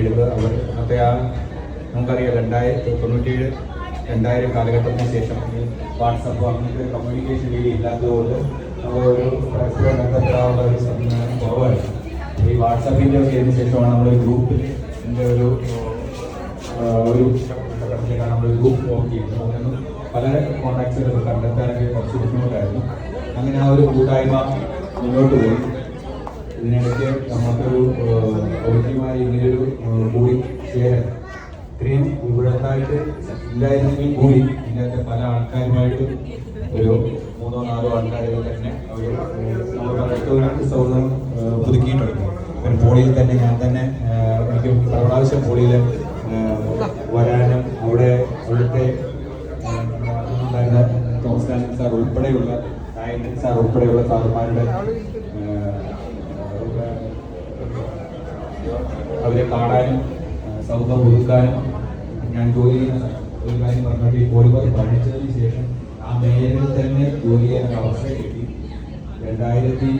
എഴുപത് അവർ അന്നത്തെ ആ നമുക്കറിയാം രണ്ടായിരത്തി തൊണ്ണൂറ്റിയേഴ് രണ്ടായിരം കാലഘട്ടത്തിന് ശേഷം വാട്സപ്പ് അങ്ങനത്തെ കമ്മ്യൂണിക്കേഷൻ രീതി ഇല്ലാത്തതുകൊണ്ട് നമ്മളൊരു പരസ്പര ബന്ധപ്പെടാനുള്ള ഒരു സംവിധാനം കുറവായിരുന്നു ഈ വാട്സാപ്പിന്റെ ഒക്കെ ഇതിന് ശേഷമാണ് നമ്മൾ ഗ്രൂപ്പിൽ ഒരു ഒരു ഘട്ടത്തിലേക്കാണ് നമ്മൾ ഗ്രൂപ്പ് ഫോം ചെയ്യുന്നത്. അതിനൊന്നും പല കോൺടാക്ട്സുകൾ കണ്ടെത്താനൊക്കെ കുറച്ച് ബുദ്ധിമുട്ടായിരുന്നു. അങ്ങനെ ആ ഒരു കൂട്ടായ്മ മുന്നോട്ട് പോയി. ഇതിനിടയ്ക്ക് നമുക്കൊരു ഒഴുക്കിയുമായി ഇങ്ങനെയൊരു കൂടി ചേരാൻ. ഇത്രയും ഇവിടത്തായിട്ട് ഇല്ലായിരുന്നെങ്കിൽ കൂടി ഇതിനകത്തെ പല ആൾക്കാരുമായിട്ട് ഒരു മൂന്നോ നാലോ ആൾക്കാരെ തന്നെ അവർ സൗഹൃദം പുതുക്കിയിട്ടുണ്ട്. പിന്നെ പോളിയിൽ തന്നെ ഞാൻ തന്നെ എനിക്ക് പ്രാവശ്യം പോളിയിൽ വരാനും അവിടെ അവിടുത്തെ തോമസ് സാർ ഉൾപ്പെടെയുള്ള സാർ ഉൾപ്പെടെയുള്ള സാറുമാരുടെ അവരെ കാണാനും ആ, സൗഹൃദം പുതുക്കാനും ഞാൻ ജോലി ഒരു കാര്യം പറഞ്ഞിട്ട് കോഴിക്കോട് പഠിച്ചതിന് ശേഷം ആ മേഖലയിൽ തന്നെ ജോലി ചെയ്യാൻ അവസരം കിട്ടി രണ്ടായിരത്തി